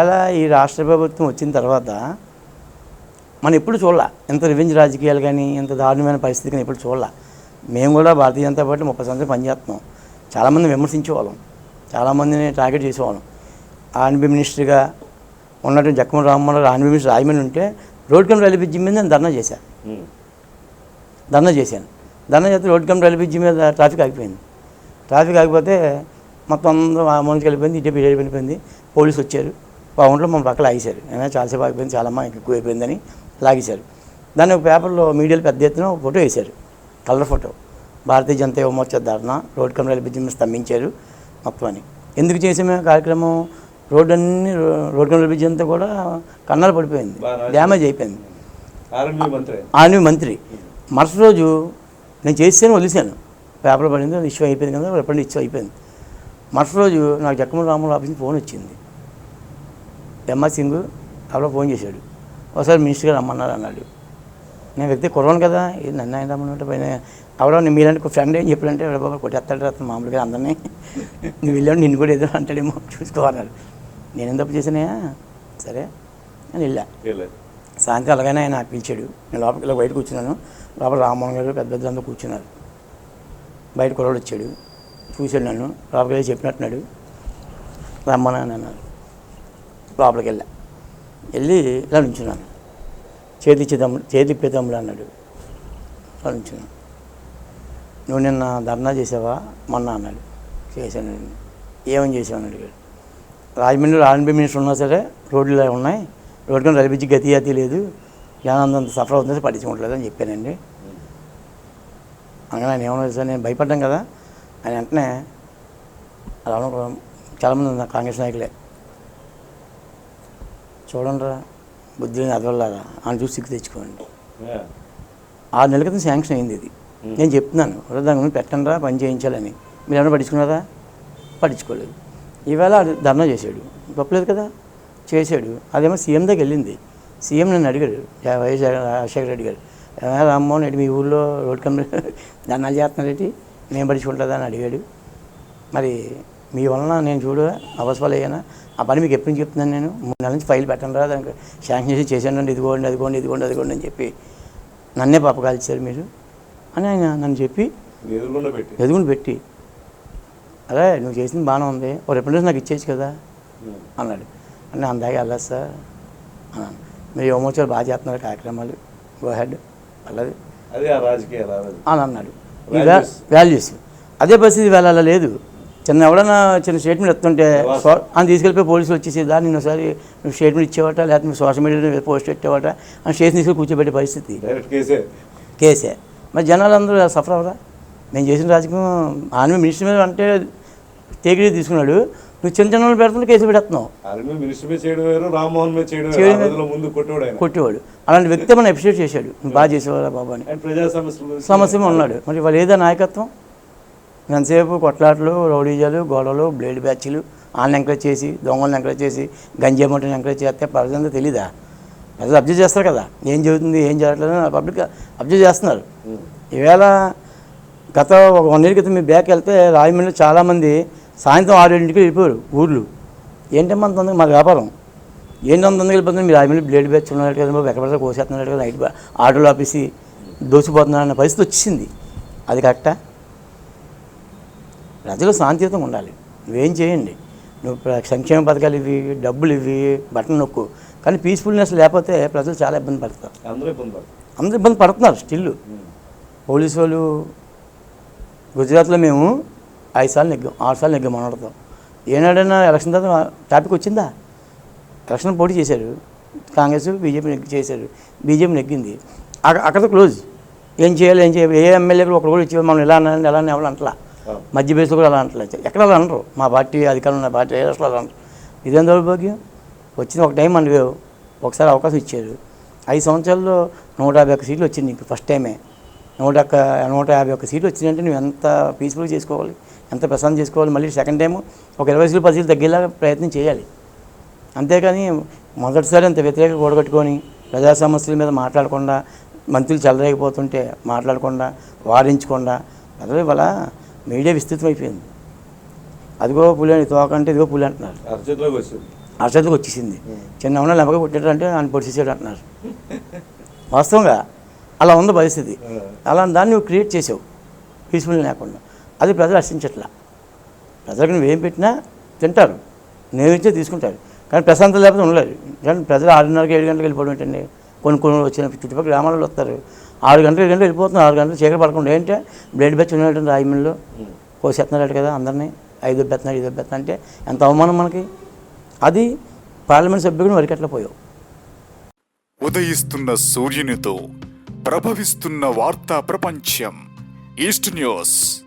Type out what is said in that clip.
ఇలా ఈ రాష్ట్ర ప్రభుత్వం వచ్చిన తర్వాత మనం ఎప్పుడు చూడాల ఎంత రివెంజ్ రాజకీయాలు కానీ ఎంత దారుణమైన పరిస్థితి కానీ ఎప్పుడు చూడాల. మేము కూడా భారతీయ జనతా పార్టీ ముప్పై సంవత్సరాలు పనిచేస్తున్నాం. చాలామంది విమర్శించేవాళ్ళం. చాలామందిని టార్గెట్ చేసేవాళ్ళం. ఆర్మీ మినిస్టర్గా ఉన్నటువంటి జక్కమ రామ్మోహన్ ఆర్మీ మినిస్టర్ రాజమండ్రి ఉంటే రోడ్ కమ్ రైల్వే బ్రిడ్జి మీద నేను ధర్నా చేశాను ధర్నా చేశాను. ధర్నా చేస్తే రోడ్ కమ్ రైల్వే బ్రిడ్జి మీద ట్రాఫిక్ ఆగిపోయింది. ట్రాఫిక్ ఆగిపోతే మొత్తం అందరూ ఆ మూలకి వెళ్ళిపోయింది ఇటు వెళ్ళిపోయింది పోలీసు వచ్చారు. బాగుంట్లో మన పక్కన లాగేశారు. అయినా చాలాసేపు ఆగిపోయింది చాలా అమ్మ ఎక్కువ అయిపోయిందని లాగేశారు. దాన్ని ఒక పేపర్లో మీడియాలో పెద్ద ఎత్తున ఫోటో వేశారు కలర్ ఫోటో. భారతీయ జనతా యువ మోర్చా ధర్నా రోడ్ బ్రిడ్జి మీద స్తంభించారు మొత్తం అని ఎందుకు చేసామే కార్యక్రమం? రోడ్డు అన్ని రోడ్ రైల్వే బ్రిడ్జి అంతా కూడా కన్నాలు పడిపోయింది డ్యామేజ్ అయిపోయింది. ఆర్మీ మంత్రి. మరుసటి రోజు నేను చేసాను వదిలేశాను. పేపర్ పడింది ఇష్యూ అయిపోయింది కదా ఎప్పటి ఇష్యూ అయిపోయింది. మరుసటి రోజు నాకు జక్కమూడి రాములు ఆఫీస్ ఫోన్ వచ్చింది. ఎంఆర్ సింగ్ ఎవరో ఫోన్ చేశాడు. ఒకసారి మినిస్టర్ గారు రమ్మన్నారు అన్నాడు. నేను వ్యక్తి కుర్రాను కదా ఇది నన్ను ఆయన రమ్మన్నట్టు పైన ఎవరో నీ మీరంటే ఫ్రెండ్ ఏం చెప్పాడంటే "ఎవరో బాబా కొట్టేస్తాడు అతను మామూలుగా అందరినీ. నువ్వు వెళ్ళావు నిన్ను కూడా ఏదో అంటాడేమో చూసుకోవాలన్నాడు నేను తప్పు చేసినా సరే నేను వెళ్ళా. సాయంత్రం అలాగనే ఆయన పిలిచాడు. నేను లోపలికి ఇలా బయట కూర్చున్నాను. లోపల రామ్మోహన్ గారు పెద్ద పెద్దలందరూ కూర్చున్నారు. బయట కుర్రాడు వచ్చాడు. చూశాడు నన్ను. లోపలికి వెళ్ళి చెప్పినట్టున్నాడు. రమ్మని అని అన్నారు లోపలికి వెళ్ళా. వెళ్ళి ఇలా నుంచున్నాను. చేతి ఇచ్చే తమ్ముడు చేతి ఇప్పే తమ్ముడు అన్నాడు. అలా నుంచున్నాను. నువ్వు నిన్న ధర్నా చేసావా? మొన్న అన్నాడు. చేశాను ఏమని చేసావని అడిగాడు. రాజమండ్రిలో ఆర్ఎన్బి మినిస్టర్ ఉన్నా సరే రోడ్లు ఉన్నాయి. రోడ్డు కానీ రైలు గతి అతి లేదు. జనం సఫర్ అవుతుంది పట్టించుకోవట్లేదు అని చెప్పానండి. అనగా ఆయన ఏమన్నా సార్ నేను భయపడ్డాం కదా ఆయన వెంటనే అలా చాలామంది కాంగ్రెస్ నాయకులే. చూడండి రా బుద్ధి అదవల్లారా ఆయన చూసి సిక్కు తెచ్చుకోండి. ఆరు నెలల క్రితం శాంక్షన్ అయింది ఇది. నేను చెప్తున్నాను "ఒరే, దాని గురించి పెట్టండి రా పని చేయించాలని. మీరు ఏమైనా పట్టించుకున్నారా? పట్టించుకోలేదు. ఈవేళ ధర్నా చేశాడు. గొప్పలేదు కదా? చేశాడు. అదేమో సీఎం దగ్గర వెళ్ళింది. సీఎం నన్ను అడిగాడు "యా, వైఎస్ రాజశేఖర రెడ్డి గారు "ఏమయ్య రామ్మోహన్ రెడ్డి మీ ఊళ్ళో రోడ్ కంపెనీ ధర్నాలు చేస్తున్నారేంటి? మేము పట్టించుకుంటుందా అని అడిగాడు. మరి మీ వలన నేను చూడు అవసరాలు అయ్యానా ఆ పని మీకు ఎప్పటి నుంచి చెప్తున్నాను నేను? మూడు నెలల నుంచి ఫైల్ పెట్టండి రా దానికి శాంక్షన్ చేసి చేశానండి ఇదిగోండి అదిగోండి ఇదిగోండి అదిగోండి అని చెప్పి నన్నే పాప కాల్చారు మీరు అని ఆయన నన్ను చెప్పి ఎదుగుని పెట్టి. అరే నువ్వు చేసింది బాగానే ఉంది ఒక రిప్రజెంటేషన్ నాకు ఇచ్చేయచ్చు కదా అన్నాడు. అంటే అందాక వెళ్ళదు సార్ అన్నాను మీరు యువమోర్చాలు బాగా చేస్తున్నారు కార్యక్రమాలు గో హెడ్ వెళ్ళదు అని అన్నాడు. వాల్యూస్ అదే పరిస్థితి వేళ అలా లేదు. చిన్న ఎవడన్నా చిన్న స్టేట్మెంట్ ఎత్తుంటే అని తీసుకెళ్ళిపోయి పోలీసులు వచ్చేసి దాన్ని నేను ఒకసారి నువ్వు స్టేట్మెంట్ ఇచ్చేవాట లేకపోతే నువ్వు సోషల్ మీడియాలో పోస్ట్ పెట్టేవాట అని స్టేషన్ తీసుకెళ్ళి కూర్చోబెట్టే పరిస్థితి. కేసే. మరి జనాలు అందరూ సఫర్ అవరా నేను చేసిన రాజకీయం ఆర్మీ మినిస్టర్ మీద అంటే తేగిడి తీసుకున్నాడు. నువ్వు చిన్న చిన్న పెడుతుంటే కేసు పెడుతున్నావు కొట్టేవాడు అలాంటి వ్యక్తి మనం అప్రిషియేట్ చేశాడు? బాగా చేసేవారా బాబు అని సమస్య ఉన్నాడు. మరి వాళ్ళు ఏదో నాయకత్వం? ఎంతసేపు కొట్లాట్లు రౌడీజాలు గొడవలు బ్లేడ్ బ్యాచ్లు వాళ్ళని ఎంకరేజ్ చేసి దొంగలను ఎంకరేజ్ చేసి గంజా మొట్టని ఎంకరేజ్ చేస్తే ప్రజలంతా తెలీదా? ప్రజలు అబ్జర్వ్ చేస్తారు కదా. ఏం జరుగుతుంది ఏం జరగట్లేదు అని పబ్లిక్ అబ్జర్వ్ చేస్తున్నారు. ఉం. ఈవేళ గత ఒక వన్ ఇయర్ క్రితం మీ బ్యాక్ వెళ్తే రాజమండ్రిలో చాలామంది సాయంత్రం ఆరింటికి వెళ్ళిపోయారు ఊర్లు. ఏంటమ్మా అంత తొందరగా? మా వ్యాపారం. ఏంటి అంత తొందరగా వెళ్ళిపోతుంది. మీరు రాజమండ్రి బ్లేడ్ బ్యాచ్ ఉన్నట్టు కదా బాబు ఎక్కడ కోసేస్తున్నట్టు కదా నైట్ ఆటోలు ఆపేసి దోసిపోతున్నారు అన్న పరిస్థితి వచ్చింది. అది కరెక్టా? ప్రజలు శాంతియుతంగా ఉండాలి. నువ్వేం చేయండి. నువ్వు సంక్షేమ పథకాలు ఇవి డబ్బులు ఇవి బటన్ నొక్కు. కానీ పీస్ఫుల్నెస్ లేకపోతే ప్రజలు చాలా ఇబ్బంది పడతారు. అందరూ ఇబ్బంది పడతారు. అందరూ ఇబ్బంది పడుతున్నారు స్టిల్. పోలీసు వాళ్ళు గుజరాత్లో మేము ఐదు సార్లు నెగ్గాం ఆరు సార్లు నెగ్గాం మనడతాం ఏనాడైనా ఎలక్షన్ తర్వాత టాపిక్ వచ్చిందా? ఎలక్షన్ పోటీ చేశారు. కాంగ్రెస్ బీజేపీ నెగ్గి చేశారు. బీజేపీ నెగ్గింది. అక్క- అక్కడితో క్లోజ్ ఏం చేయాలి ఏం చేయాలి? ఏ ఎమ్మెల్యేలు ఒకరు కూడా ఇచ్చి మనం ఎలా అన్నాను ఎలా అని ఎవరు అంటలా. మధ్య బేస్లో కూడా అలా అంటలేదు ఎక్కడ అలా అనరు. మా పార్టీ అధికారులు ఉన్న పార్టీ ఏ రాష్ట్రాలు అలా అనరు. ఇదేం దౌర్భాగ్యం? వచ్చిన ఒక టైం మనకి ఒకసారి అవకాశం ఇచ్చారు. ఐదు సంవత్సరాల్లో నూట యాభై ఒక్క సీట్లు వచ్చింది నీకు ఫస్ట్ టైమే. నూట ఒక్క నూట యాభై ఒక్క సీట్లు వచ్చిందంటే నువ్వు ఎంత పీస్ఫుల్గా చేసుకోవాలి? ఎంత ప్రశాంతం చేసుకోవాలి? మళ్ళీ సెకండ్ టైం ఒక ఇరవై సీట్లు పది సీట్లు తగ్గేలాగా ప్రయత్నం చేయాలి. అంతేకాని మొదటిసారి అంత వ్యతిరేక కూడగట్టుకొని ప్రజా సమస్యల మీద మాట్లాడకుండా మంత్రులు చెలరేగిపోతుంటే మాట్లాడకుండా వారించకుండా ప్రజలు ఇవాళ మీడియా విస్తృతం అయిపోయింది. అదిగో పులి అని తోకంటే ఇదిగో పులి అంటున్నారు. అరచేతిలోకి వచ్చేసింది. చిన్న ఉన్న లెంపగా పుట్టాడంటే ఆయన పొడిచేసాడు అంటున్నారు. వాస్తవంగా అలా ఉంది పరిస్థితి. అలా దాన్ని నువ్వు క్రియేట్ చేసావు. పీస్ఫుల్ లేకుండా. అది ప్రజలు హర్షించట్లా ప్రజలకు నువ్వేం పెట్టినా తింటారు. నేను ఇచ్చే తీసుకుంటారు. కానీ ప్రశాంతం లేకపోతే ఉండలేదు. కానీ ప్రజలు ఆరున్నరకి ఏడు గంటలకు వెళ్ళిపోవడం ఏంటండి? కొన్ని కొన్ని వచ్చిన చుట్టుపక్కల గ్రామాలలో వస్తారు. ఆరు గంటలు గంటలు వెళ్ళిపోతున్నారు ఆరు గంటలు చీకటి పడకుండా ఏంటంటే బ్లడ్ బెచ్ ఉన్నాడు రాయమండ్రిలో కోసేస్తున్నాడు కదా అందరినీ. ఐదు దెబ్బెత్తున్నాడు ఐదు పెత్తనా అంటే ఎంత అవమానం మనకి? అది పార్లమెంట్ సభ్యుడు వరికట్ల పోయావు. ఉదయిస్తున్న సూర్యునితో ప్రభవిస్తున్న వార్తా ప్రపంచం ఈస్ట్ న్యూస్.